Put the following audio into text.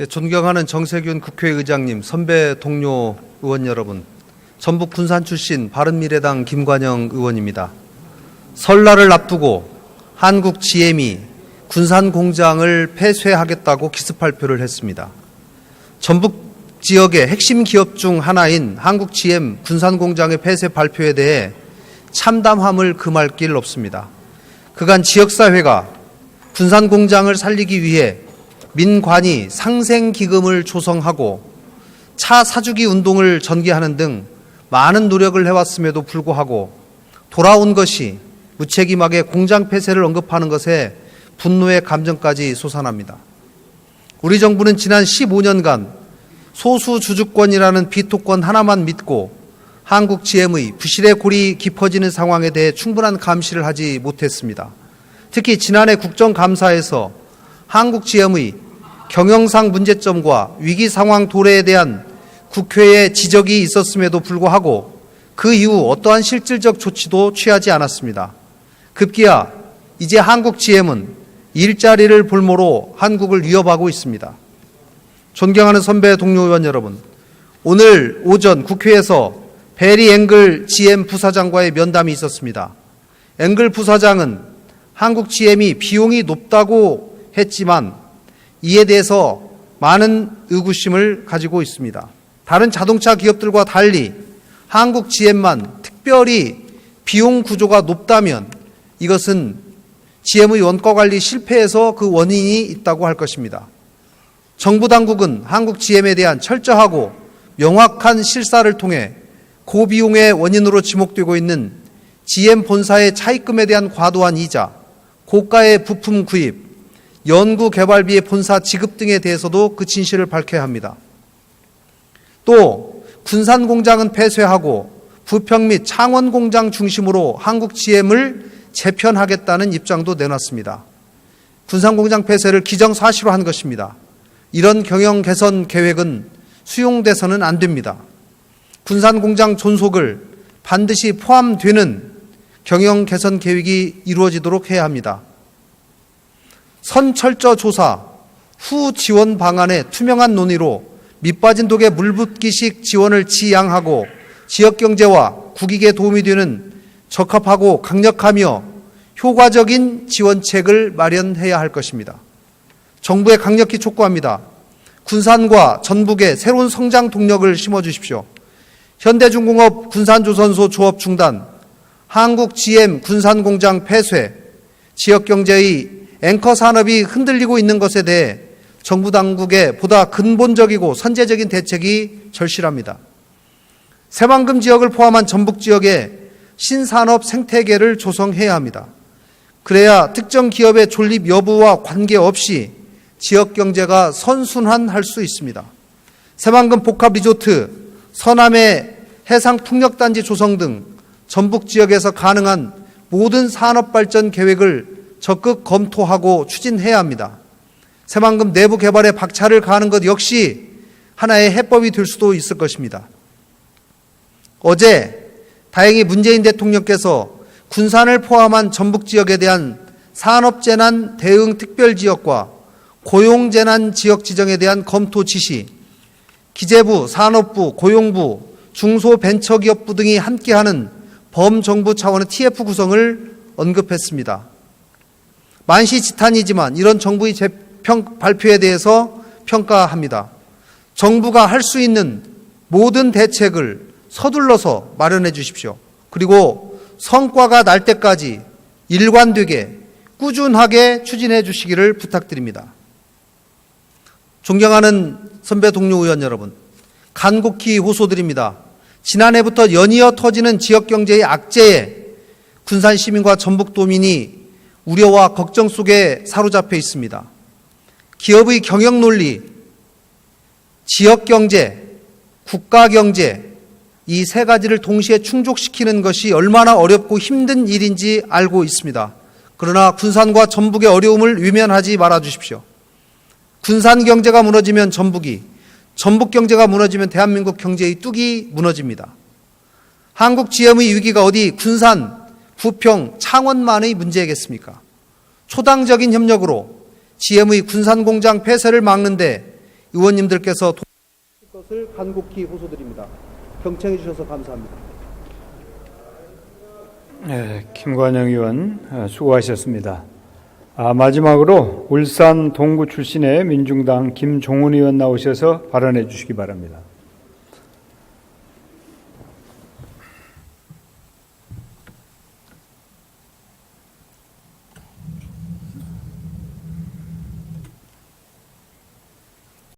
예, 존경하는 정세균 국회의장님, 선배 동료 의원 여러분, 전북 군산 출신 바른미래당 김관영 의원입니다. 설날을 앞두고 한국 GM이 군산 공장을 폐쇄하겠다고 기습 발표를 했습니다. 전북 지역의 핵심 기업 중 하나인 한국 GM 군산 공장의 폐쇄 발표에 대해 참담함을 금할 길 없습니다. 그간 지역사회가 군산 공장을 살리기 위해 민관이 상생기금을 조성하고 차 사주기 운동을 전개하는 등 많은 노력을 해왔음에도 불구하고 돌아온 것이 무책임하게 공장 폐쇄를 언급하는 것에 분노의 감정까지 솟아납니다. 우리 정부는 지난 15년간 소수 주주권이라는 비토권 하나만 믿고 한국 GM의 부실의 골이 깊어지는 상황에 대해 충분한 감시를 하지 못했습니다. 특히 지난해 국정감사에서 한국 GM의 경영상 문제점과 위기 상황 도래에 대한 국회의 지적이 있었음에도 불구하고 그 이후 어떠한 실질적 조치도 취하지 않았습니다. 급기야 이제 한국 GM은 일자리를 볼모로 한국을 위협하고 있습니다. 존경하는 선배 동료 의원 여러분, 오늘 오전 국회에서 베리 앵글 GM 부사장과의 면담이 있었습니다. 앵글 부사장은 한국 GM이 비용이 높다고 했지만 이에 대해서 많은 의구심을 가지고 있습니다. 다른 자동차 기업들과 달리 한국 GM만 특별히 비용 구조가 높다면 이것은 GM의 원가 관리 실패에서 그 원인이 있다고 할 것입니다. 정부 당국은 한국 GM에 대한 철저하고 명확한 실사를 통해 고비용의 원인으로 지목되고 있는 GM 본사의 차입금에 대한 과도한 이자, 고가의 부품 구입, 연구 개발비의 본사 지급 등에 대해서도 그 진실을 밝혀야 합니다. 또 군산 공장은 폐쇄하고 부평 및 창원 공장 중심으로 한국 GM을 재편하겠다는 입장도 내놨습니다. 군산 공장 폐쇄를 기정사실로 한 것입니다. 이런 경영 개선 계획은 수용돼서는 안 됩니다. 군산 공장 존속을 반드시 포함되는 경영 개선 계획이 이루어지도록 해야 합니다. 선철저 조사 후 지원 방안의 투명한 논의로 밑빠진 독에 물붓기식 지원을 지양하고 지역 경제와 국익에 도움이 되는 적합하고 강력하며 효과적인 지원책을 마련해야 할 것입니다. 정부에 강력히 촉구합니다. 군산과 전북에 새로운 성장 동력을 심어 주십시오. 현대중공업 군산조선소 조업 중단, 한국 GM 군산공장 폐쇄, 지역 경제의 앵커 산업이 흔들리고 있는 것에 대해 정부 당국의 보다 근본적이고 선제적인 대책이 절실합니다. 새만금 지역을 포함한 전북 지역에 신산업 생태계를 조성해야 합니다. 그래야 특정 기업의 존립 여부와 관계없이 지역 경제가 선순환할 수 있습니다. 새만금 복합 리조트, 서남의 해상 풍력 단지 조성 등 전북 지역에서 가능한 모든 산업 발전 계획을 적극 검토하고 추진해야 합니다. 새만금 내부 개발에 박차를 가하는 것 역시 하나의 해법이 될 수도 있을 것입니다. 어제 다행히 문재인 대통령께서 군산을 포함한 전북 지역에 대한 산업재난 대응 특별지역과 고용재난 지역 지정에 대한 검토 지시, 기재부, 산업부, 고용부, 중소벤처기업부 등이 함께하는 범정부 차원의 TF 구성을 언급했습니다. 만시지탄이지만 이런 정부의 재평, 발표에 대해서 평가합니다. 정부가 할 수 있는 모든 대책을 서둘러서 마련해 주십시오. 그리고 성과가 날 때까지 일관되게 꾸준하게 추진해 주시기를 부탁드립니다. 존경하는 선배 동료 의원 여러분, 간곡히 호소드립니다. 지난해부터 연이어 터지는 지역 경제의 악재에 군산 시민과 전북 도민이 우려와 걱정 속에 사로잡혀 있습니다. 기업의 경영 논리, 지역 경제, 국가 경제, 이 세 가지를 동시에 충족시키는 것이 얼마나 어렵고 힘든 일인지 알고 있습니다. 그러나 군산과 전북의 어려움을 위면하지 말아 주십시오. 군산 경제가 무너지면 전북이, 전북 경제가 무너지면 대한민국 경제의 뚝이 무너집니다. 한국 GM의 위기가 어디 군산, 부평, 창원만의 문제겠습니까? 초당적인 협력으로 GM의 군산 공장 폐쇄를 막는데 의원님들께서 도... 것을 간곡히 호소드립니다. 경청해 주셔서 감사합니다. 네, 김관영 의원 어, 수고하셨습니다. 아, 마지막으로 울산 동구 출신의 민중당 김종훈 의원 나오셔서 발언해 주시기 바랍니다.